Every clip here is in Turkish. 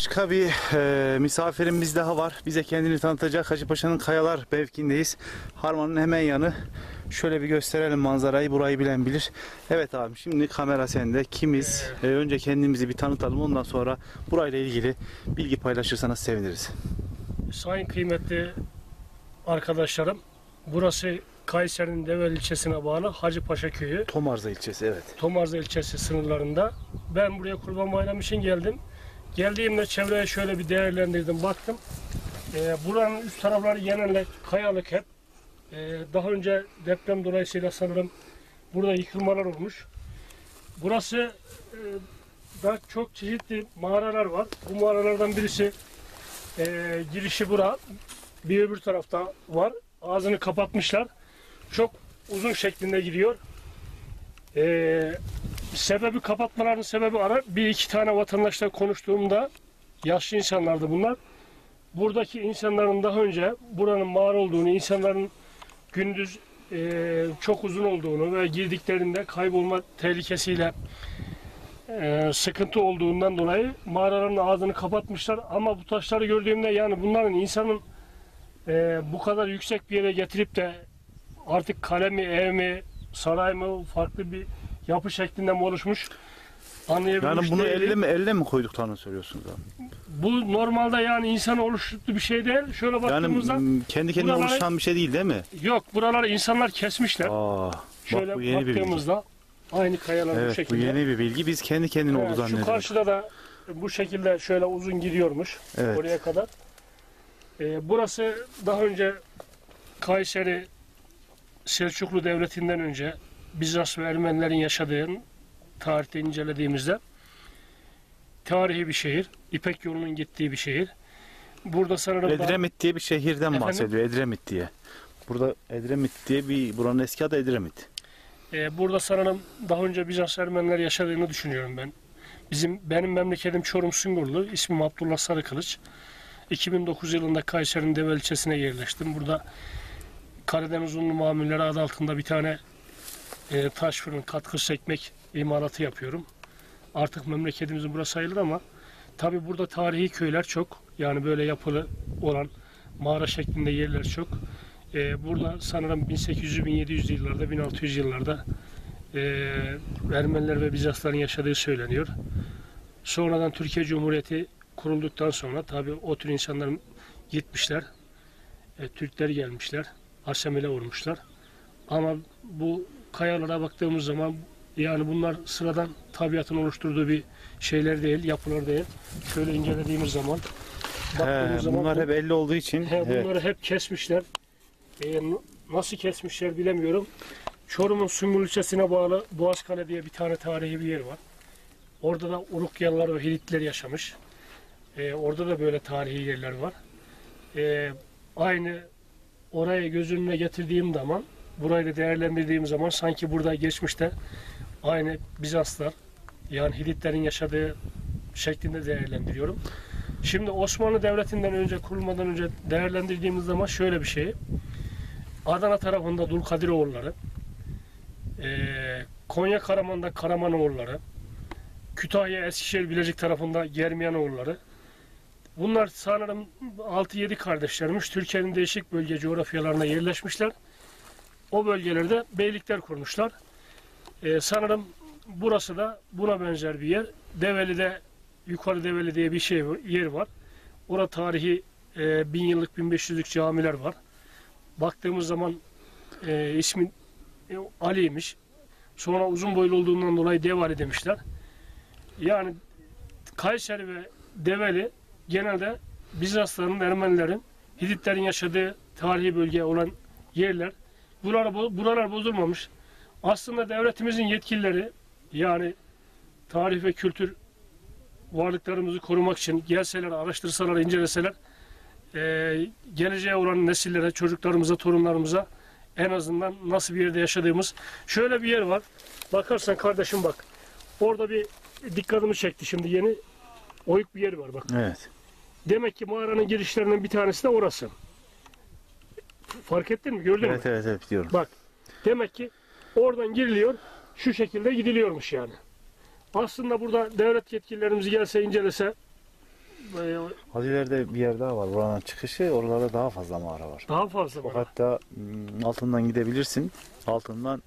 Başka bir e, misafirimiz daha var. Bize kendini tanıtacak Hacıpaşa'nın Kayalar mevkiindeyiz. Harmanın hemen yanı. Şöyle bir gösterelim manzarayı. Burayı bilen bilir. Evet abi şimdi kamera sende. Kimiz? E, önce kendimizi bir tanıtalım. Ondan sonra burayla ilgili bilgi paylaşırsanız seviniriz. Sayın kıymetli arkadaşlarım, burası Kayseri'nin Develi ilçesine bağlı Hacıpaşa köyü, Tomarza ilçesi evet. Tomarza ilçesi sınırlarında. Ben buraya Kurban Bayramı için geldim. Geldiğimde çevreye şöyle bir değerlendirdim, baktım. Ee, buranın üst tarafları genelde kayalık hep. Ee, daha önce deprem dolayısıyla sanırım burada yıkılmalar olmuş. Burası e, da çok çeşitli mağaralar var. Bu mağaralardan birisi e, girişi bura. Bir öbür tarafta var. Ağzını kapatmışlar. Çok uzun şeklinde gidiyor. Ee, sebebi kapatmalarının sebebi ara bir iki tane vatandaşla konuştuğumda yaşlı insanlardı bunlar. Buradaki insanların daha önce buranın mağara olduğunu, insanların gündüz e, çok uzun olduğunu ve girdiklerinde kaybolma tehlikesiyle e, sıkıntı olduğundan dolayı mağaraların ağzını kapatmışlar. Ama bu taşları gördüğümde yani bunların insanın e, bu kadar yüksek bir yere getirip de artık kale mi, ev mi, saray mı farklı bir yapı şeklinde mi oluşmuş anlayabilmiş Yani bunu değilim. elle mi, elle mi koyduklarını söylüyorsunuz abi? Bu normalde yani insan oluşturduğu bir şey değil. Şöyle Yani baktığımızda m, kendi kendine buraları- oluşan bir şey değil değil mi? yok buraları insanlar kesmişler. Aa, Şöyle bak bu yeni bir bilgi. baktığımızda aynı kayalar bu Evet bu şekilde. yeni bir bilgi. Biz kendi kendine Evet, oldu şu zannediyoruz. karşıda da bu şekilde şöyle uzun gidiyormuş Evet. oraya kadar. Ee, burası daha önce Kayseri Selçuklu Devleti'nden önce Bizans ve Ermenilerin yaşadığı tarihte incelediğimizde tarihi bir şehir. İpek yolunun gittiği bir şehir. Burada sanırım daha- Edremit diye bir şehirden Efendim? bahsediyor. Edremit diye. Burada Edremit diye bir buranın eski adı Edremit. Ee, burada sanırım daha önce Bizans Ermeniler yaşadığını düşünüyorum ben. Bizim benim memleketim Çorum Sungurlu. İsmim Abdullah Sarıkılıç. 2009 yılında Kayseri'nin Develi ilçesine yerleştim. Burada Karadeniz Unlu Mamulleri adı altında bir tane e, taş fırın katkı sekmek imalatı yapıyorum. Artık memleketimizin burası sayılır ama tabi burada tarihi köyler çok. Yani böyle yapılı olan mağara şeklinde yerler çok. Ee, burada sanırım 1800-1700 yıllarda, 1600 yıllarda e, Ermeniler ve Bizansların yaşadığı söyleniyor. Sonradan Türkiye Cumhuriyeti kurulduktan sonra tabi o tür insanlar gitmişler. E, Türkler gelmişler. Asemile vurmuşlar. Ama bu kayalara baktığımız zaman yani bunlar sıradan tabiatın oluşturduğu bir şeyler değil, yapılar değil. Şöyle incelediğimiz zaman He, baktığımız zaman bunlar bu- hep elle olduğu için. He, evet. bunları hep kesmişler. E, nasıl kesmişler bilemiyorum. Çorum'un Sümbül ilçesine bağlı Boğazkale diye bir tane tarihi bir yer var. Orada da Urukyalılar ve Hititler yaşamış. E, orada da böyle tarihi yerler var. E, aynı orayı göz önüne getirdiğim zaman, burayı da değerlendirdiğim zaman sanki burada geçmişte aynı Bizanslar, yani Hititlerin yaşadığı şeklinde değerlendiriyorum. Şimdi Osmanlı Devleti'nden önce kurulmadan önce değerlendirdiğimiz zaman şöyle bir şey. Adana tarafında Dulkadiroğulları, Konya Karaman'da Karamanoğulları, Kütahya Eskişehir Bilecik tarafında Germiyanoğulları. Bunlar sanırım 6-7 kardeşlermiş. Türkiye'nin değişik bölge coğrafyalarına yerleşmişler. O bölgelerde beylikler kurmuşlar. Eee, sanırım burası da buna benzer bir yer. Develi'de Yukarı Develi diye bir şey yer var. Orada tarihi e, bin yıllık 1500'lük camiler var. Baktığımız zaman e, ismi e, Ali'ymiş. Sonra uzun boylu olduğundan dolayı Devali demişler. Yani Kayseri ve Develi genelde Bizansların, Ermenilerin, Hititlerin yaşadığı tarihi bölge olan yerler. Buralar, buralar bozulmamış. Aslında devletimizin yetkilileri yani tarih ve kültür varlıklarımızı korumak için gelseler, araştırsalar, inceleseler eee geleceğe olan nesillere, çocuklarımıza, torunlarımıza en azından nasıl bir yerde yaşadığımız şöyle bir yer var. Bakarsan kardeşim bak. Orada bir dikkatimi çekti şimdi yeni oyuk bir yer var bak. Evet. Demek ki mağaranın girişlerinden bir tanesi de orası. Fark ettin mi? Gördün mü? Evet evet evet diyorum. Bak demek ki oradan giriliyor şu şekilde gidiliyormuş yani. Aslında burada devlet yetkililerimiz gelse incelese e, Az ileride bir yer daha var. Buranın çıkışı. Oralarda daha fazla mağara var. daha fazla var. hatta altından gidebilirsin. Altından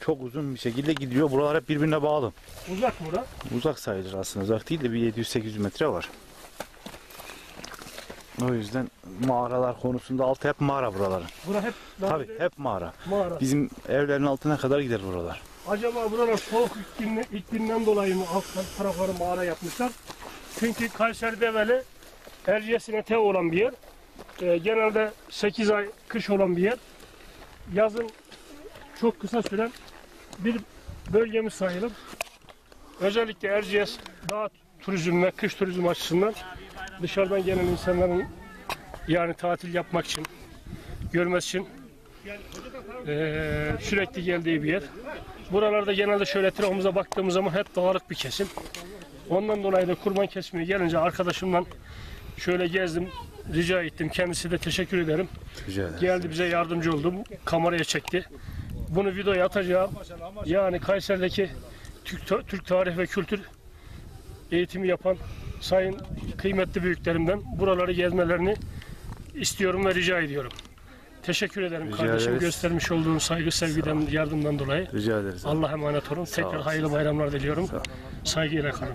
çok uzun bir şekilde gidiyor. Buralar hep birbirine bağlı. Uzak mı bura? Uzak sayılır aslında. Uzak değil de bir 700-800 metre var. O yüzden mağaralar konusunda altı hep mağara buraların. Bura hep daha Tabii önce hep mağara. mağara. Bizim evlerin altına kadar gider buralar. Acaba buralar soğuk iklimle, iklimden dolayı mı alt tarafları mağara yapmışlar? Çünkü Kayseri'de böyle Erciyes'ine te olan bir yer. Ee, genelde 8 ay kış olan bir yer. Yazın çok kısa süren bir bölgemiz sayılır. Özellikle Erciyes dağ turizm ve kış turizm açısından dışarıdan gelen insanların yani tatil yapmak için, görmesi için eee, sürekli geldiği bir yer. Buralarda genelde şöyle etrafımıza baktığımız zaman hep dağlık bir kesim. Ondan dolayı da kurban kesmeye gelince arkadaşımdan şöyle gezdim, rica ettim. Kendisi de teşekkür ederim. Rica ederim. Geldi bize yardımcı oldu. Kameraya çekti. Bunu videoya atacağım. Yani Kayseri'deki Türk, Türk tarih ve kültür eğitimi yapan sayın kıymetli büyüklerimden buraları gezmelerini istiyorum ve rica ediyorum. Teşekkür ederim Rica kardeşim ederiz. göstermiş olduğun saygı, sevgiden, yardımdan dolayı. Rica ederiz. Allah emanet olun. Tekrar olasın. hayırlı bayramlar diliyorum. Sağ. Saygıyla kalın.